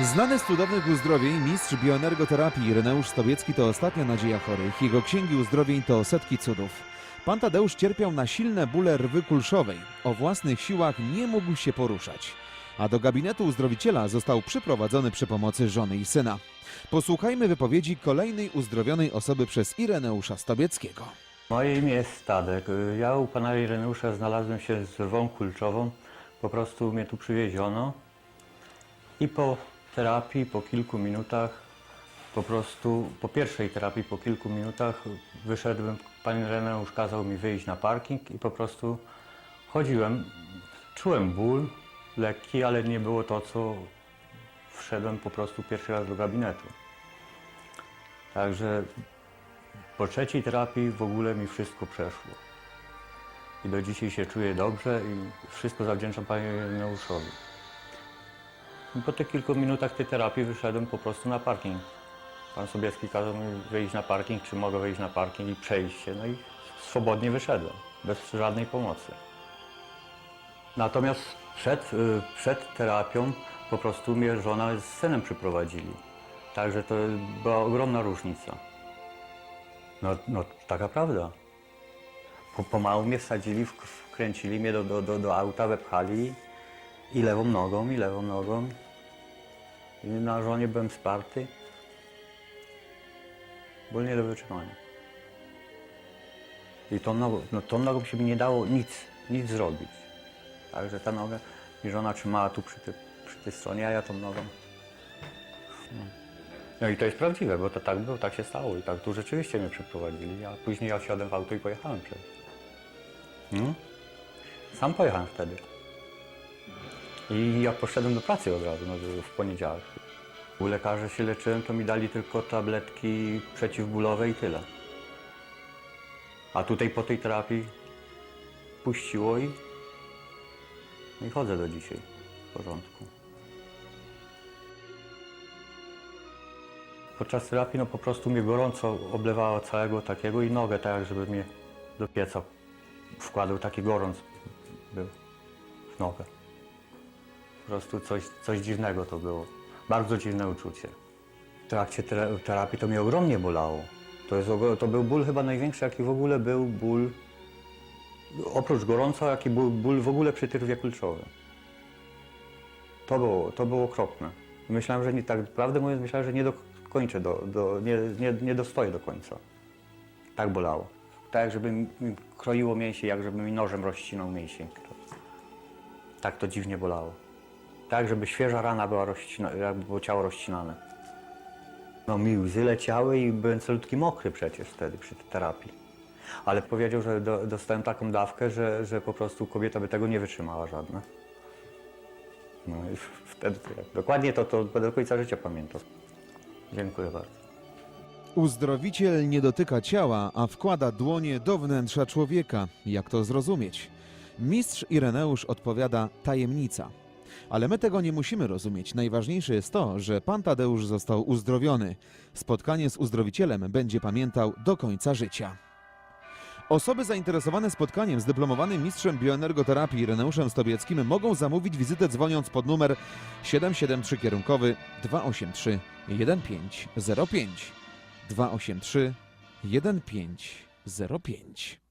Znany z cudownych uzdrowień mistrz bioenergoterapii Ireneusz Stobiecki to ostatnia nadzieja chorych. Jego księgi uzdrowień to setki cudów. Pan Tadeusz cierpiał na silne bóle rwy kulszowej. O własnych siłach nie mógł się poruszać. A do gabinetu uzdrowiciela został przyprowadzony przy pomocy żony i syna. Posłuchajmy wypowiedzi kolejnej uzdrowionej osoby przez Ireneusza Stobieckiego. Moje imię jest Stadek. Ja u pana Ireneusza znalazłem się z rwą kulczową. Po prostu mnie tu przywieziono i po terapii, po kilku minutach, po prostu po pierwszej terapii, po kilku minutach wyszedłem, pan Ireneusz kazał mi wyjść na parking i po prostu chodziłem. Czułem ból lekki, ale nie było to, co wszedłem po prostu pierwszy raz do gabinetu. Także po trzeciej terapii w ogóle mi wszystko przeszło. I do dzisiaj się czuję dobrze i wszystko zawdzięczam Panu Ireneuszowi. Po tych kilku minutach tej terapii wyszedłem po prostu na parking. Pan Sobieski kazał mi wyjść na parking, czy mogę wyjść na parking i przejść się. No i swobodnie wyszedłem, bez żadnej pomocy. Natomiast przed, y, przed terapią po prostu mnie żona z synem przyprowadzili. Także to była ogromna różnica. No, no taka prawda. Po, pomału mnie wsadzili, wkręcili mnie do, do, do, do auta, wepchali i lewą nogą, i lewą nogą. I na żonie byłem sparty. Ból nie do wytrzymania. I tą nogą, no, tą nogą się mi nie dało nic, nic zrobić. Także ta noga, mi żona trzymała tu przy, ty, przy tej stronie, a ja tą nogą. No i to jest prawdziwe, bo to tak było, tak się stało i tak tu rzeczywiście mnie przeprowadzili, a później ja wsiadłem w auto i pojechałem przecież. Hmm? Sam pojechałem wtedy. I ja poszedłem do pracy od razu, no, w poniedziałek. U lekarza się leczyłem, to mi dali tylko tabletki przeciwbólowe i tyle. A tutaj po tej terapii puściło i, i chodzę do dzisiaj w porządku. Podczas terapii no po prostu mnie gorąco oblewało całego takiego i nogę tak, żeby mnie do pieca wkładał taki gorąc był w nogę. Po prostu coś, coś dziwnego to było. Bardzo dziwne uczucie. W trakcie tera- terapii to mnie ogromnie bolało. To, jest, to był ból chyba największy, jaki w ogóle był ból, oprócz gorąca, jaki był ból w ogóle przy tyrwie kulczowym. To było, to było okropne. Myślałem, że nie, tak prawdę mówiąc, myślałem, że nie dokończę, do, do, nie, nie, nie dostoję do końca. Tak bolało. Tak, żeby mi kroiło mięsień, jak żeby mi nożem rozcinał mięsień. Tak to dziwnie bolało. Tak, żeby świeża rana była rozcina, jakby było ciało rozcinane. No mi łzy leciały i byłem celutki mokry przecież wtedy przy tej terapii. Ale powiedział, że do, dostałem taką dawkę, że, że po prostu kobieta by tego nie wytrzymała żadna. No i wtedy dokładnie to, to do końca życia pamiętał. Dziękuję bardzo. Uzdrowiciel nie dotyka ciała, a wkłada dłonie do wnętrza człowieka. Jak to zrozumieć? Mistrz Ireneusz odpowiada tajemnica. Ale my tego nie musimy rozumieć. Najważniejsze jest to, że pan Tadeusz został uzdrowiony. Spotkanie z uzdrowicielem będzie pamiętał do końca życia. Osoby zainteresowane spotkaniem z dyplomowanym mistrzem bioenergoterapii Ireneuszem Stobieckim mogą zamówić wizytę dzwoniąc pod numer 773 kierunkowy 283 1505 283 1505